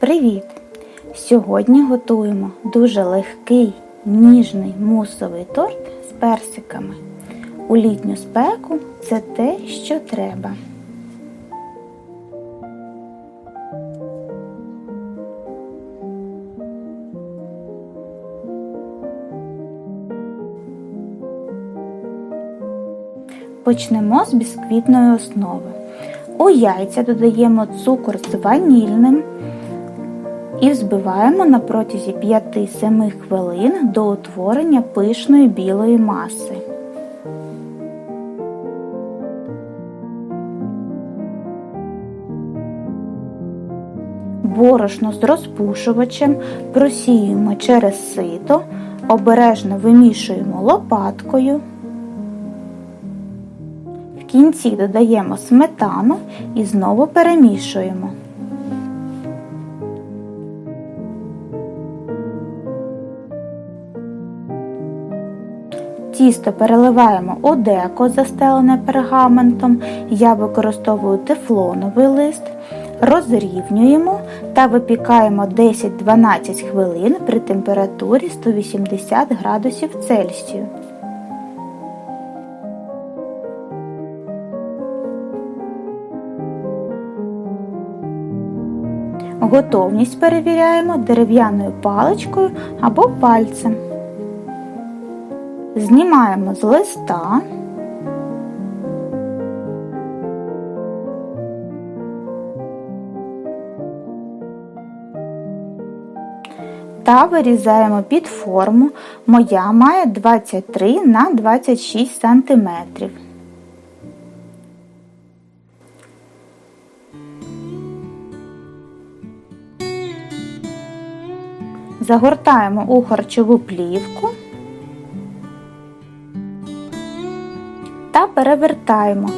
Привіт! Сьогодні готуємо дуже легкий ніжний мусовий торт з персиками. У літню спеку це те, що треба. Почнемо з бісквітної основи. У яйця додаємо цукор з ванільним і взбиваємо на протязі 5-7 хвилин до утворення пишної білої маси. Борошно з розпушувачем просіюємо через сито, обережно вимішуємо лопаткою. В кінці додаємо сметану і знову перемішуємо. Тісто переливаємо у застелене пергаментом. Я використовую тефлоновий лист, розрівнюємо та випікаємо 10-12 хвилин при температурі 180 градусів Цельсію. Готовність перевіряємо дерев'яною паличкою або пальцем. Знімаємо з листа. Та вирізаємо під форму. Моя має 23 на 26 см. Загортаємо у харчову плівку та перевертаємо.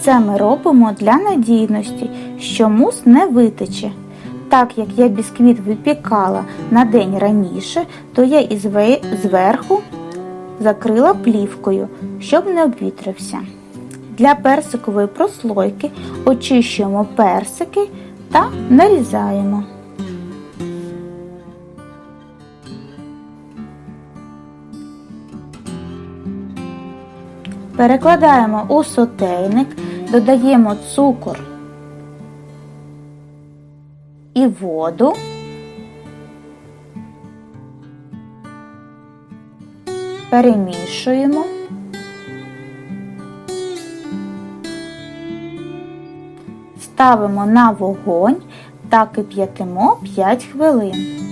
Це ми робимо для надійності, що мус не витече. Так як я бісквіт випікала на день раніше, то я і зверху закрила плівкою, щоб не обвітрився. Для персикової прослойки очищуємо персики та нарізаємо. Перекладаємо у сотейник, додаємо цукор і воду. Перемішуємо. Ставимо на вогонь та кип'ятимо 5 хвилин.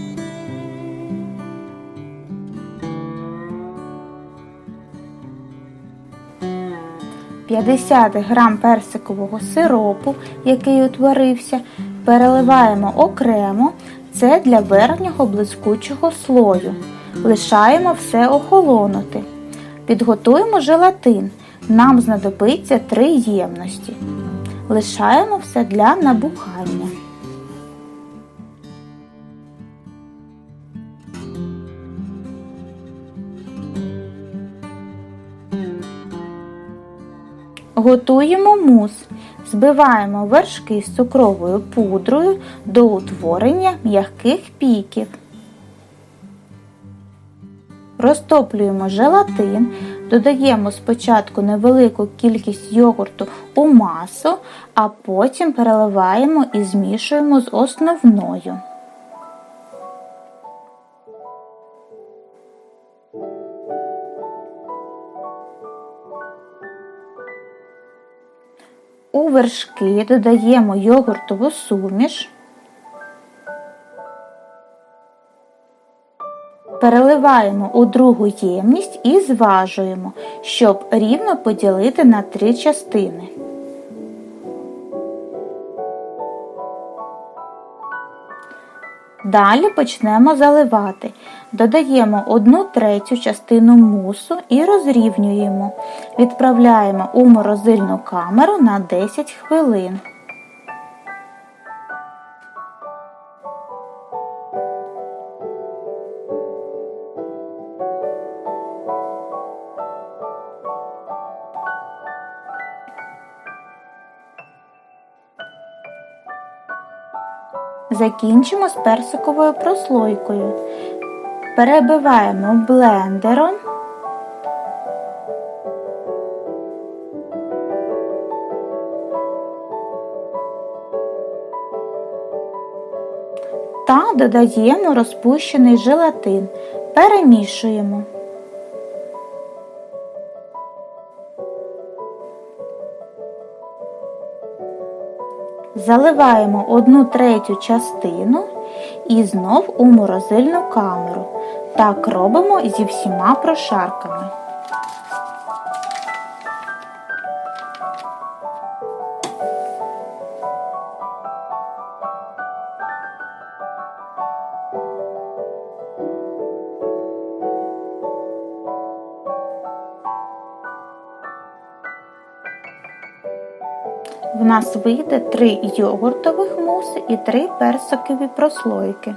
50 грам персикового сиропу, який утворився, переливаємо окремо, це для верхнього блискучого слою. Лишаємо все охолонути. Підготуємо желатин. Нам знадобиться 3 ємності. Лишаємо все для набухання. Готуємо мус. Збиваємо вершки з цукровою пудрою до утворення м'яких піків. Розтоплюємо желатин, додаємо спочатку невелику кількість йогурту у масу, а потім переливаємо і змішуємо з основною. У вершки додаємо йогуртову суміш, переливаємо у другу ємність і зважуємо, щоб рівно поділити на три частини. Далі почнемо заливати. Додаємо 1 третю частину мусу і розрівнюємо. Відправляємо у морозильну камеру на 10 хвилин. Закінчимо з персиковою прослойкою. Перебиваємо блендером. Та додаємо розпущений желатин. Перемішуємо. Заливаємо одну третю частину і знов у морозильну камеру. Так робимо зі всіма прошарками. В нас вийде три йогуртових муси і три персикові прослойки.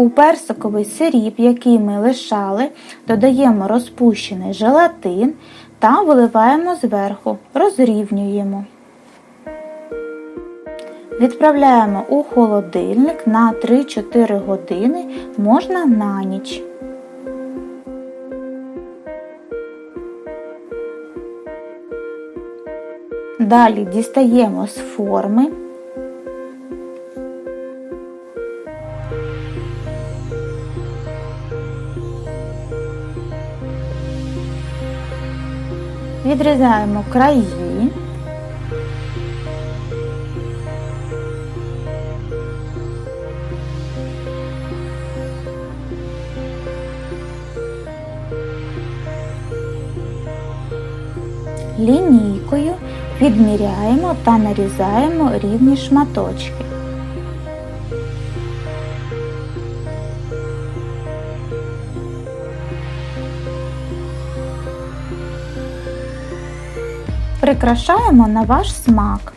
У персиковий сиріп, який ми лишали, додаємо розпущений желатин та виливаємо зверху, розрівнюємо. Відправляємо у холодильник на 3-4 години, можна на ніч. Далі дістаємо з форми. Відрізаємо краї. Лінійкою відміряємо та нарізаємо рівні шматочки. Прикрашаємо на ваш смак.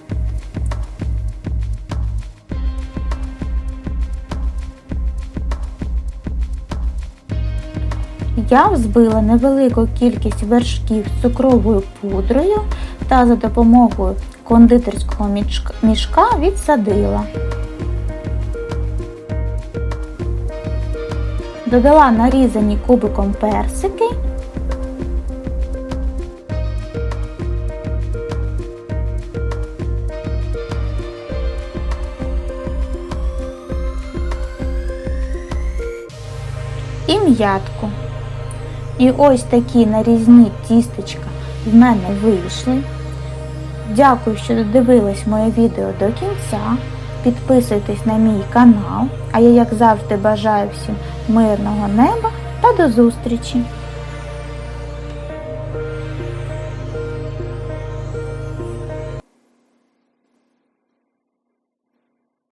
Я взбила невелику кількість вершків цукровою пудрою та за допомогою кондитерського мішка відсадила. Додала нарізані кубиком персики і м'ятку. І ось такі нарізні тістечка в мене вийшли. Дякую, що додивились моє відео до кінця. Підписуйтесь на мій канал, а я, як завжди, бажаю всім мирного неба та до зустрічі!